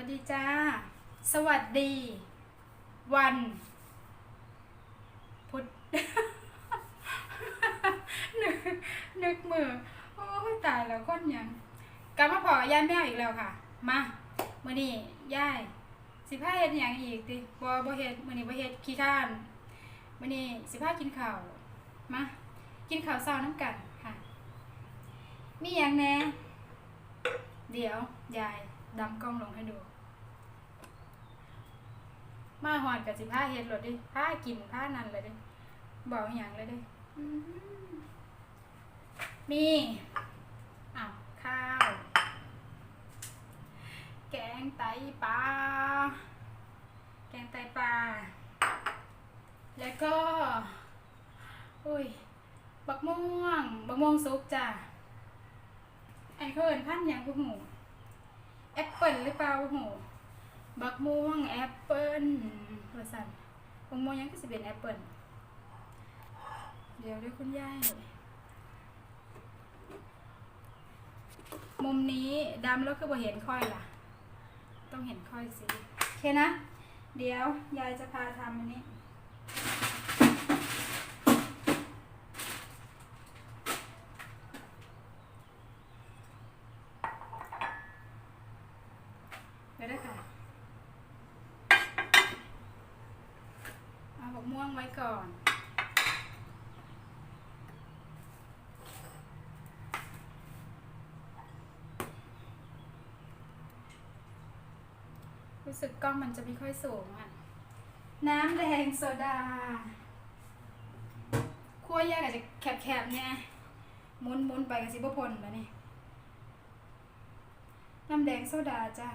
วัสดีจ้า สวัสดี วัน พุธนึกนึกมือ โอ้ยตายแล้วคนยังกลับมาพอยายแมวอีกแล้วค่ะ มามื่อนี้ยายสิพาเฮ็ดหยังอีกติบ่บ่เฮ็ดมื่อนี้บ่เฮ็ดขี้ข้านมื่อนี้สิพากินข้าวมากินข้าวเช้าน้ำกันค่ะ มีหยังแน่เดี๋ยวยาย ดำกล้องลงให้ดู มาหอดกับสิผ้าเฮ็ดรถดิผ้ากินผ้านั่นเลยดิบอกอย่างเลยดิมีอ้าวข้าว แกงไตปลา แกงไตปลา แล้วก็ อุ้ย บักม่วง บักม่วงซุปจ้ะไอ้เขาเอินพันธุ์หยังบุหู แอปเปิลหรือเปล่าบุหูบักม่วงแอปเปิ้ลว่าสั่นบักม่วงยังก็สิเป็นแอปเปิ้ลเดี๋ยวด้วยคุณยายมุมนี้ดำแล้วคือบ่เห็นค่อยล่ะ ต้องเห็นค่อยสิโอเคนะ เดี๋ยวยายจะพาทำอันนี้ เดี๋ยวได้ค่ะ เองไว้ก่อนรู้สึกกล้องมันจะไม่ค่อยสูงอะ น้ำแดงโซดาคั่วยากอาจจะแคบๆเนี่ยมุนมุนๆไปกับสิบพลแล้วนี่ น้ำแดงโซดาจ้า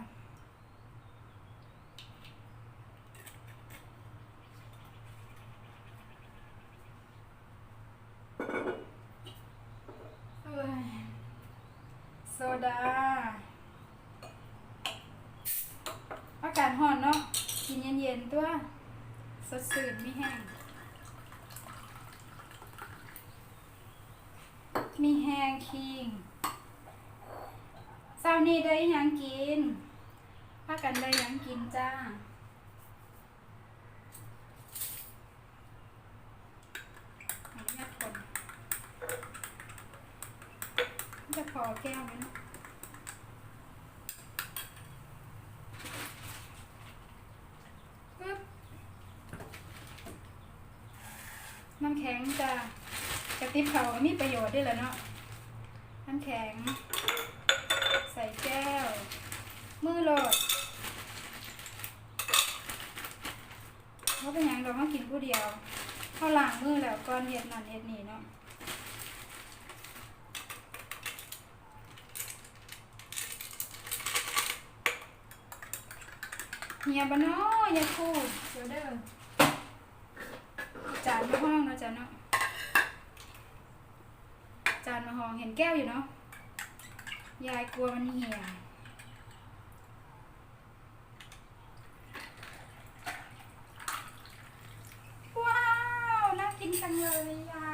เอ้ยโซ ดา อากาศร้อนเนาะ กินเย็นๆตัว สดชื่นไม่แห้ง มีแห้งคิงเช้านี้ได้ยังกินพากันได้ยังกินจ้าขออนุญาตคนจะพอแก้วไหมเนาะ น้ำแข็งจะกระติบเขามีประโยชน์ด้วยแหละเนาะน้ำแข็ง ใส่แก้ว มือโหลดเพราะเป็นยังเรามากินผู้เดียวเขาล้างมือแล้วก่อนเฮ็ดนั่นเฮ็ดนี่เนาะเฮียบะเนาะอยาคูเดี๋ยวเด้อ จานมาห้องเนาะจ้ะเนาะจานมาห้องเห็นแก้วอยู่เนาะยายกลัวมันเหี่ยว้าวน่ากินจังเลยอะ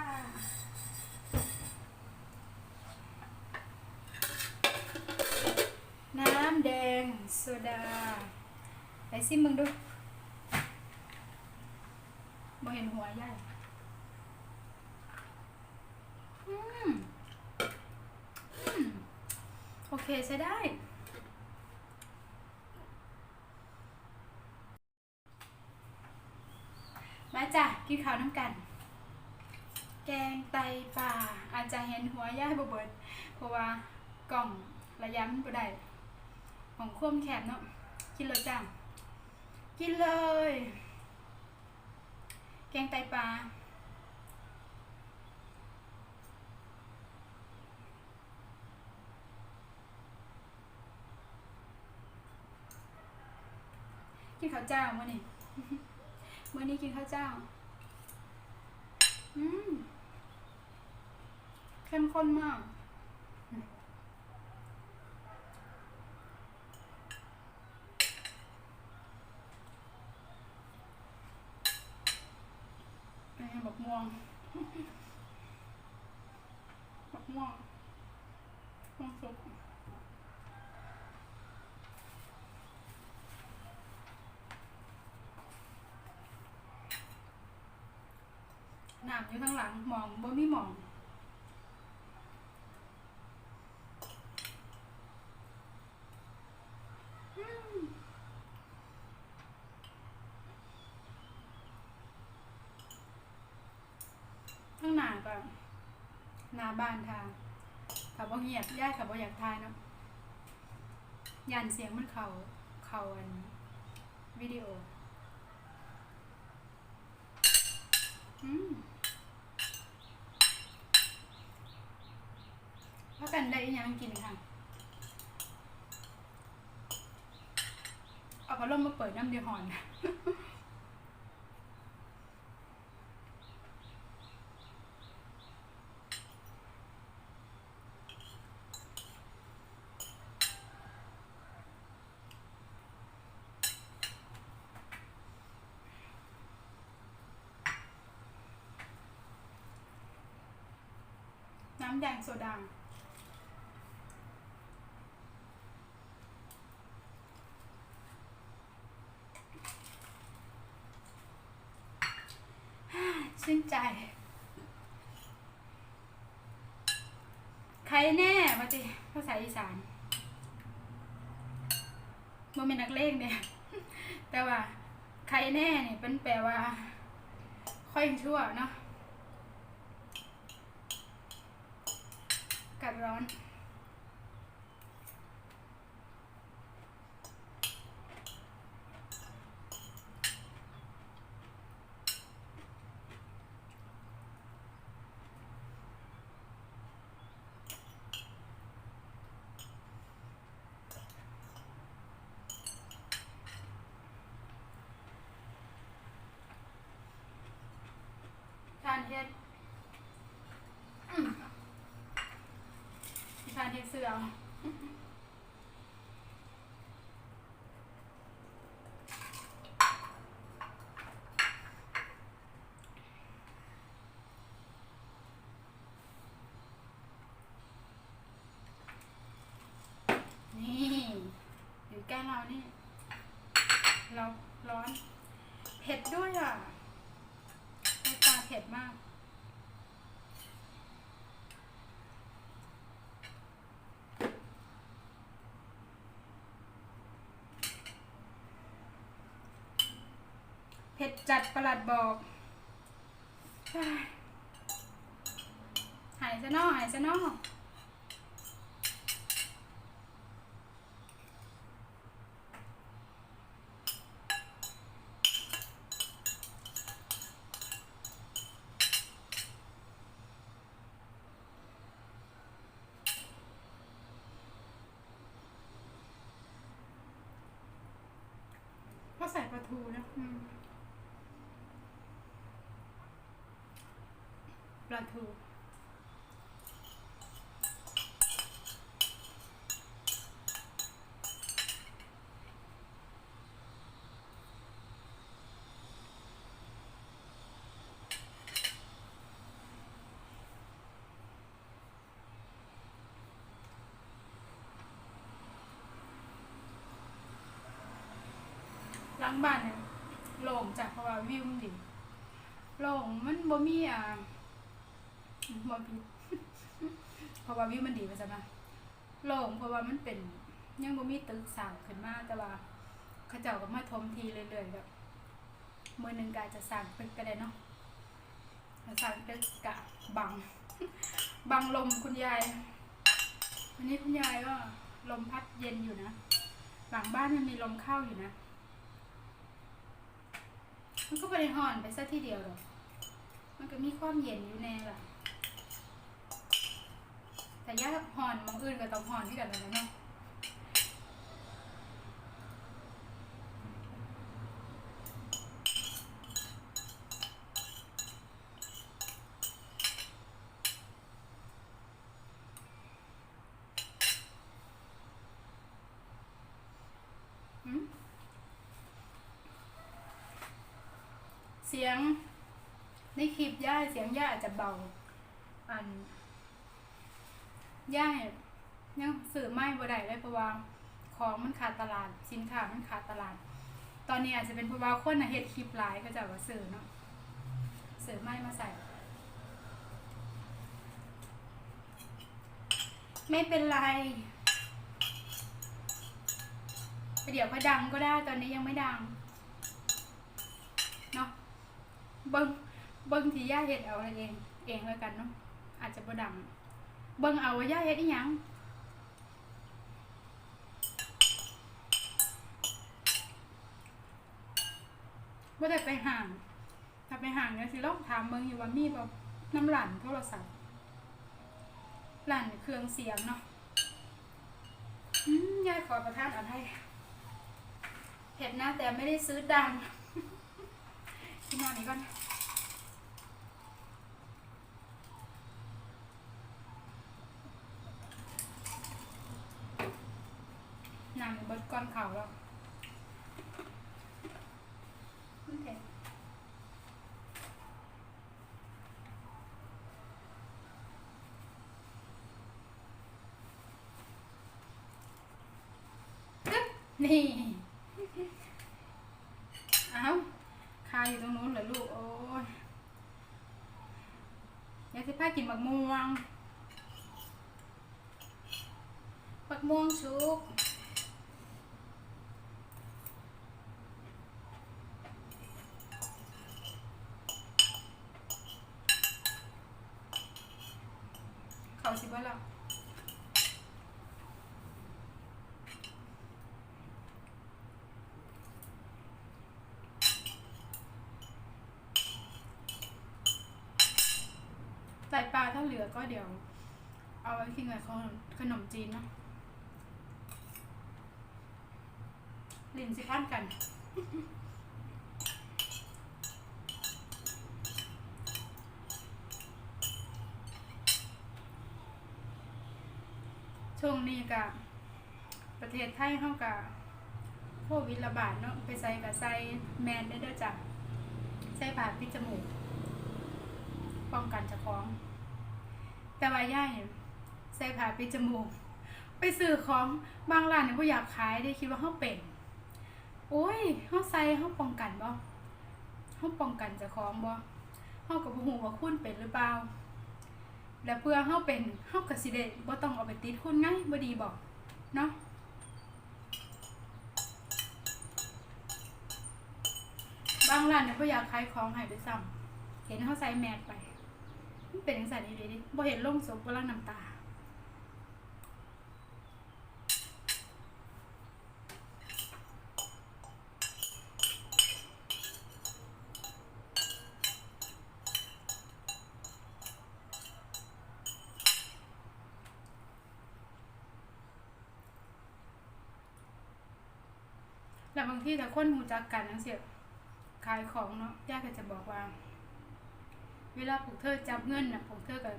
น้ำแดงโซดาไปซิมมึงดูบ่เหัวใหญ่โอเคใช้ได้ มาจ้ะกินข้าวน้ำกัน แกงไตปลาอาจจะเห็นหัวย่ายบ่เบิด เพราะว่ากล่องระยะมันบ่ได้ของควมแคบเนาะกินเลยจ้ะกินเลย แกงไตปลา กินข้าวเจ้ามื่อนี้มื่อนี้กินข้าวเจ้า อืมเข้มข้นมาก ม่วงมะม่วงม่วงสุกนามอยู่ข้างหลังมองบ่มีมองาเงียบย่ายขับว่อยากทายเนาะยันเสียงมันเขาเขาอันวิดีโออืมพากันได้อิหยังกินค่ะเอาพัดลมมาเปิดน้ำเดียวหอน แดงโซดาชื่นใจ ใครแน่มาจิภาษาอีสานมันเป็นนักเลงเนี่ย แต่ว่า ใครแน่เนี่ยเป็นแปลว่า ค่อยชั่วเนาะ กัดร้อน ทานเฮ็ดอืมทานเฮ็ดเสือเอานี่อยู่ใกล้เรานี่ เราร้อน เผ็ดด้วยอะรสชาติเผ็ดมาก จัดประหลัดบอกหายซะนอหายซะนอ หล้างบ้านเนี่ยโล่งจ้ะเพราะว่าวิวมันดีโล่งมันบ่มีอะบ่ผิดเพราะว่าวิวมันดีว่าซั่นนะโล่งเพราะว่ามันเป็นยังบ่มีตึกสร้างขึ้นมาแต่ว่าเขาเจ้าก็มาถมทีเรื่อยๆแบบมื้อหนึ่งกาจจะสร้างตึกก็ได้เนาะสร้างตึกกะบัง บังลมคุณยาย วันนี้คุณยายก็ลมพัดเย็นอยู่นะ หลังบ้านมันมีลมเข้าอยู่นะ มันก็บริหอนไปซะทีเดียวหรอกมันก็มีความเย็นอยู่แน่ล่ะแต่ย่าหอนมองอื่นก็ต้องหอนที่กันแล้วนะเนาะ บาๆ อันย่ายยังสื่อไม่บ่ได้เลยเพราะว่าของมันขาดตลาด สินค้ามันขาดตลาด ตอนนี้อาจจะเป็นเพราะว่าคนเฮ็ดคลิปหลายก็จะว่าสื่อเนาะสื่อไม่มาใส่ ไม่เป็นไรเดี๋ยวก็ดังก็ได้ตอนนี้ยังไม่ดังเนาะเบิ้งเบิ้งที่ย่าเห็ดเอาเอง เองแล้วกันเนาะอาจจะบ่ดังเบิ้งเอาว่าย่าเห็ดอีหยังว่าแต่ไปห่าง ถ้าไปห่างเนี่ยสิลองถามเบิ้งอยู่ว่ามีบบน้ำหลั่นโทรศัพท์หลั่นเครื่องเสียงเนาะอืมยายขอประทานอันให้เห็ดนะแต่ไม่ได้ซื้อดังที่นอนนี้ก่อนน้ำเบิดก้อนเขาแล้วมันเผ็ดกึ๊บนี่เอ้าคาอยู่ตรงนู้นเหรอลูก โอ้ยอยากสิพากินบักม่วงบักม่วงชุก เขาสิว่าเราใส่ป ลือก็เดี๋ยว เอาไว้กินกับขนมจีนเนาะลินสิพันกันช่วงนี้กับประเทศไทยเข้ากับโควิดระบาดเนาะไปใส่กับใส่แมนได้ด้อจ้ะใส่ผ่าปิจมูก ป้องกันจะคล้อง แต่ว่าย่ายใส่ผ่าปิดจมูก ไปซื้อของบางร้านเนี่ยบ่อยากขายได้คิดว่าเขาเป็นโอ้ยเขาใส่เขาป้องกันบ่เขาป้องกันจะคล้องบ่เขากับหูว่าคุณเป็นหรือเปล่า แล้วเพื่อเฮาเป็นเฮาก็สิได้บ่ต้องเอาไปติดคนง่ายบ่ดีบอกเนาะบางร้านเนี่ยบ่อยากขายของให้ด้วยซ้ำเห็นเฮาใส่แมสไป มันเป็นจังซั่นอีหลีดิบ่เห็นลงศพบ่ลังน้ำตาแล้วบางทีถ้าคนหูจักกันจังซี่ขายของเนาะย่าก็จะบอกว่า เวลาพวกเธอจับเงินน่ะพวกเธอก็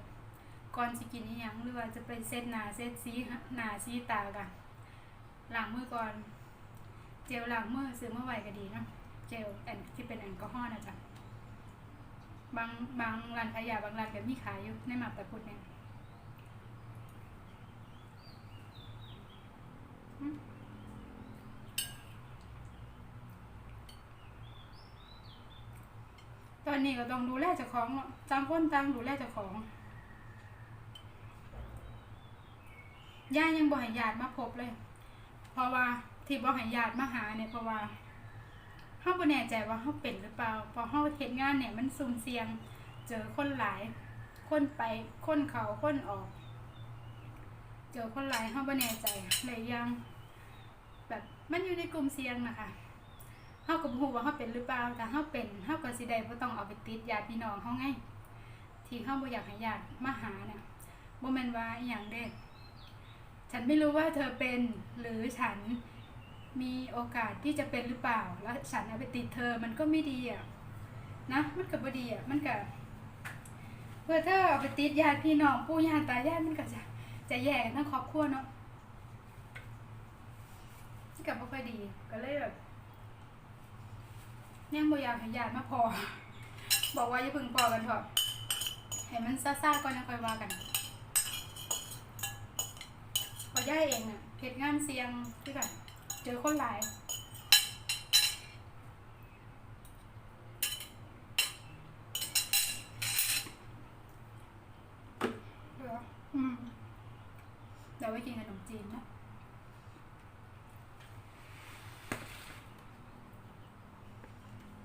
ก่อนสิกินอีหยังหรือว่าจะไปเซ็ตหน้าเซ็ตสีหน้าสีตากันล้างมือก่อน เจลล้างมือซื้อมาไว้ก็ดีเนาะเจลแอนที่เป็นแอลกอฮอล์นะจ๊ะบางบางร้านขายยาบางร้านก็มีขายอยู่ในหมาบตะพุดเนี่ยอืม ตอ นนี้ก็ต้องดูแลเจ้าของเนาะต่างคนต่างดูแลเจ้าของย่ายังบ่ให้ญาติมาพบเลย เพราะว่าที่บ่ให้ญาติมาหาเนี่ยเพราะว่าเฮาบ่แน่ใจว่าเฮาเป็นหรือเปล่าพอเฮาเฮ็ดงานเนี่ยมันสุ่มเสี่ยง เจอคนหลาย คนไปคนเขาคนออก เจอคนหลายเฮาบ่แน่ใจหลายอย่างแบบมันอยู่ในกลุ่มเสี่ยงนะคะาก็บ่ฮู้ว่าเฮาเป็นหรือเปล่าถ้าเฮาเป็นเฮาก็สิได้บ่ต้องเอาไปติดญาติพี่น้องเฮาไงที่เฮาบ่อยากให้ญาติมาหาเนี่ยบ่แม่นว่าอีหยังเด้ฉันไม่รู้ว่าเธอเป็นหรือฉันมีโอกาสที่จะเป็นหรือเปล่า แล้วฉันเอาไปติดเธอมันก็ไม่ดีอะนะมันก็บ่ดีอะมันก็เพื่อเธอเอาไปติดญาติพี่น้องปู่ย่าตายายมันก็จะจะแย่ทั้งครอบครัวเนาะมันก็บ่ค่อยดีก็เลยแบบ ยังบ่อยากให้ญาติมาพอ บอกว่าอย่าเพึ่งพอกันเถอะให้มันซ่าๆก่อนนะค่อยว่ากันพอย่าเองอะเหตุงานเสี่ยงคือกันเจอคนหลายเหรออืมไว้กินขนมจีนนะ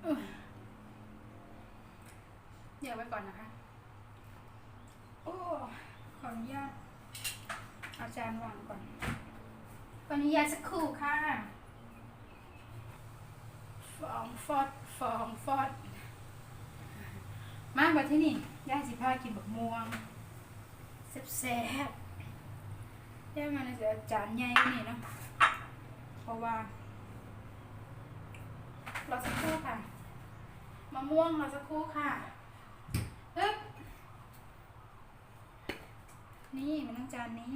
อุ๊ยเดียวไว้ก่อนนะคะ โอ้ ขออนุญาตอาจารย์วางก่อน ขออนุญาตสักครู่ค่ะ ฟองฟอด ฟองฟอด มาบัดที่นี่ย่าสิพากินบักม่วงแซ่บๆย่ามันจะจานใหญ่กว่านี่เนาะเพราะว่าเราสักครู่ค่ะมะม่วงเราสักครู่ค่ะ ปึ๊บนี่มันต้องจานนี้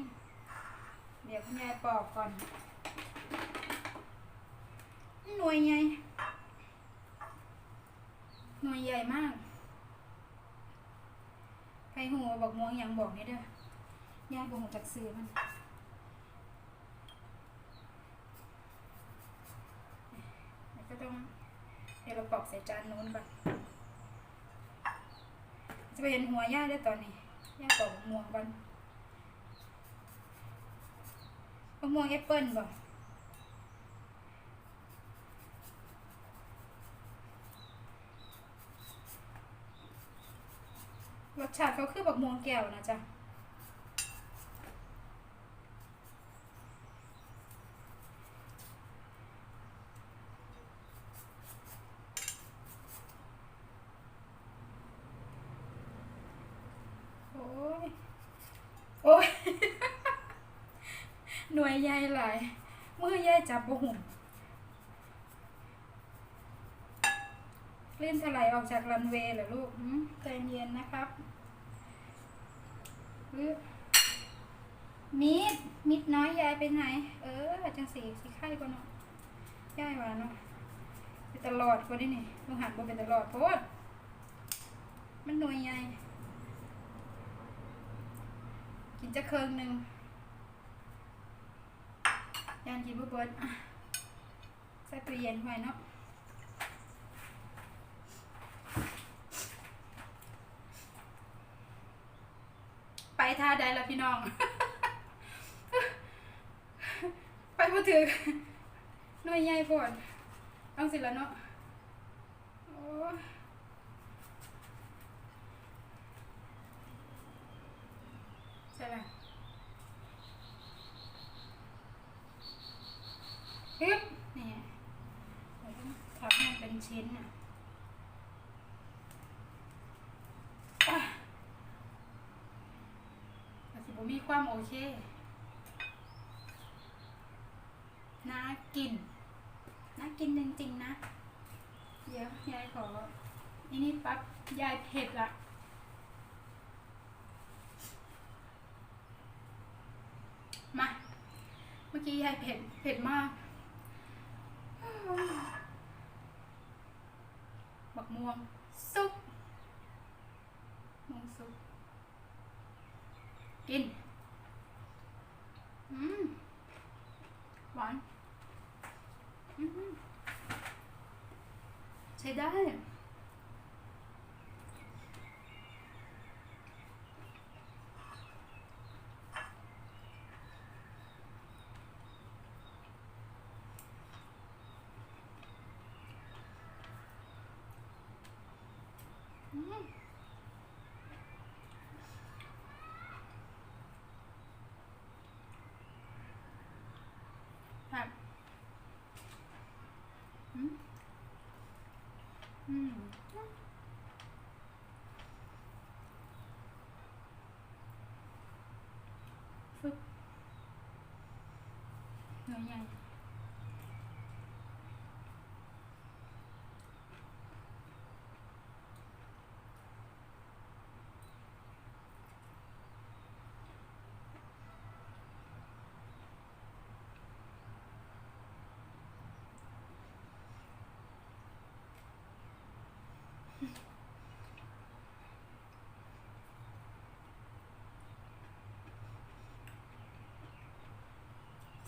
เดี๋ยวคุณยายปอกก่อน หน่วยใหญ่ หน่วยใหญ่มากใครหัวบอกม่วงอย่างบอกนี่เด้อย่าบอกหัวจักซื้อมันก็ต้องเดี๋ยวเราปอกใส่จานนู้นก่อน ไปเห็นหัวย่าได้ตอนนี้ย่าปอกม่วงก่อนมะม่วงแอปเปิ้ลบ่รสชาติเขาคือบักม่วงแก้วนะจ๊ะ โอ้ย โอ้ย หน่วยใหญ่หลาย มือใหญ่ จับบ่หุ่มลื่นถลายออกจากรันเวย์เหรอลูกใจเย็นนะครับมีดมีดน้อยยายไปไหน เออจังสีสีไข่กว่าเนาะยายว่าเนาะเป็นตลอดกว่านี้นี่มึงหันบ่เป็นตลอดโพดมันหน่วยใหญ่กินจะเคิงหนึ่ง ยานกินบุเบิดใส่ตู้เย็นไว้เนาะไปท่าใดละพี่น้อง ไปมาถึงหน่วยใหญ่โพดต้องสิละเนาะโอ้ใช่ไหมฮึบนี่เราต้องทับมันเป็นชิ้นอะอะ แต่สิบ่มี ความโอเคน่ากินน่ากินจริงๆนะ เดี๋ยวยายขออันนี้ปั๊บยายเผ็ดละมา เมื่อกี้ยายเผ็ดเผ็ดมากบักม่วงซุปม่วงซุปกิน อืม หวาน อืมใช้ได้ อืม ครับอืม อืมฟึบ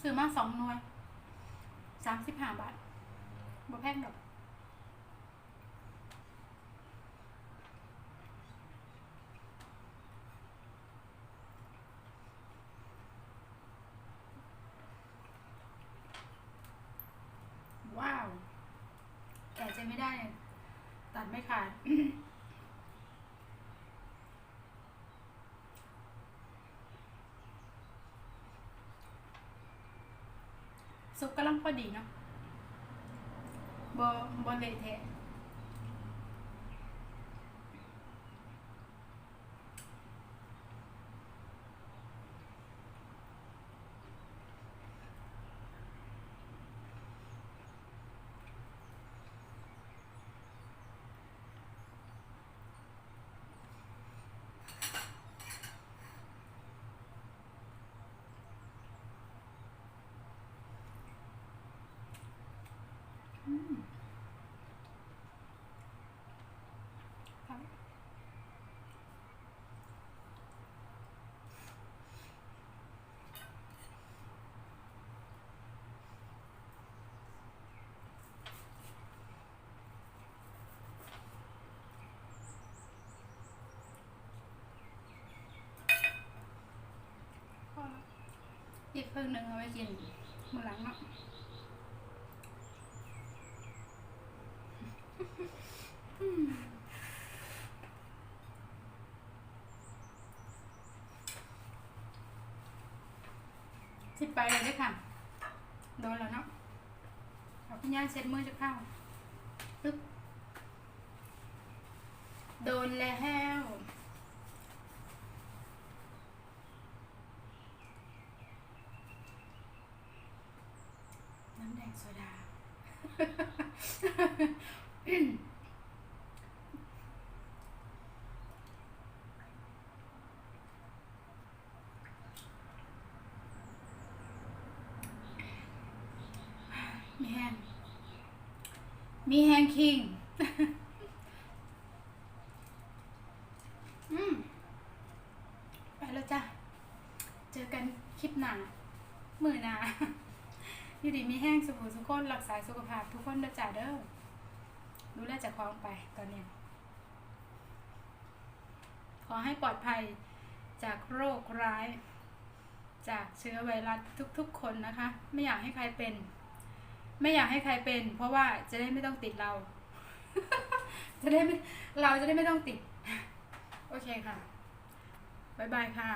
ซื้อมาสองหน่วยสามสิบห้าบาทบ่แพงดอกว้าว แต่ใจไม่ได้ ตัดไม่ขาด ซุปกำลังพอดีเนาะบอบอเละเทะครับพอแล้ว อีกครึ่งหนึ่งเอาไว้กินมื้อหลังเนาะสิไปเลยด้อค่ะ โดนแล้วเนาะเอาพี่ย่าเช็ดมือจะเข้าปึ๊บโดนแล้วน้ำแดงโซดา มีแห้ง มีแห้งคิง อืม ไปแล้วจ้ะ เจอกันคลิปหน้ามือหนาอยู่ดีมีแห้งสุขสุขคนรักษาสุขภาพทุกคนเด้อจ้าเด้อ ดูแลจากความไปตอนนี้ ขอให้ปลอดภัยจากโรคร้าย จากเชื้อไวรัสทุกๆ คนนะคะ ไม่อยากให้ใครเป็น ไม่อยากให้ใครเป็น เพราะว่าจะได้ไม่ต้องติดเรา จะได้ไม่เราจะได้ไม่ต้องติด โอเคค่ะ บ๊ายบายค่ะ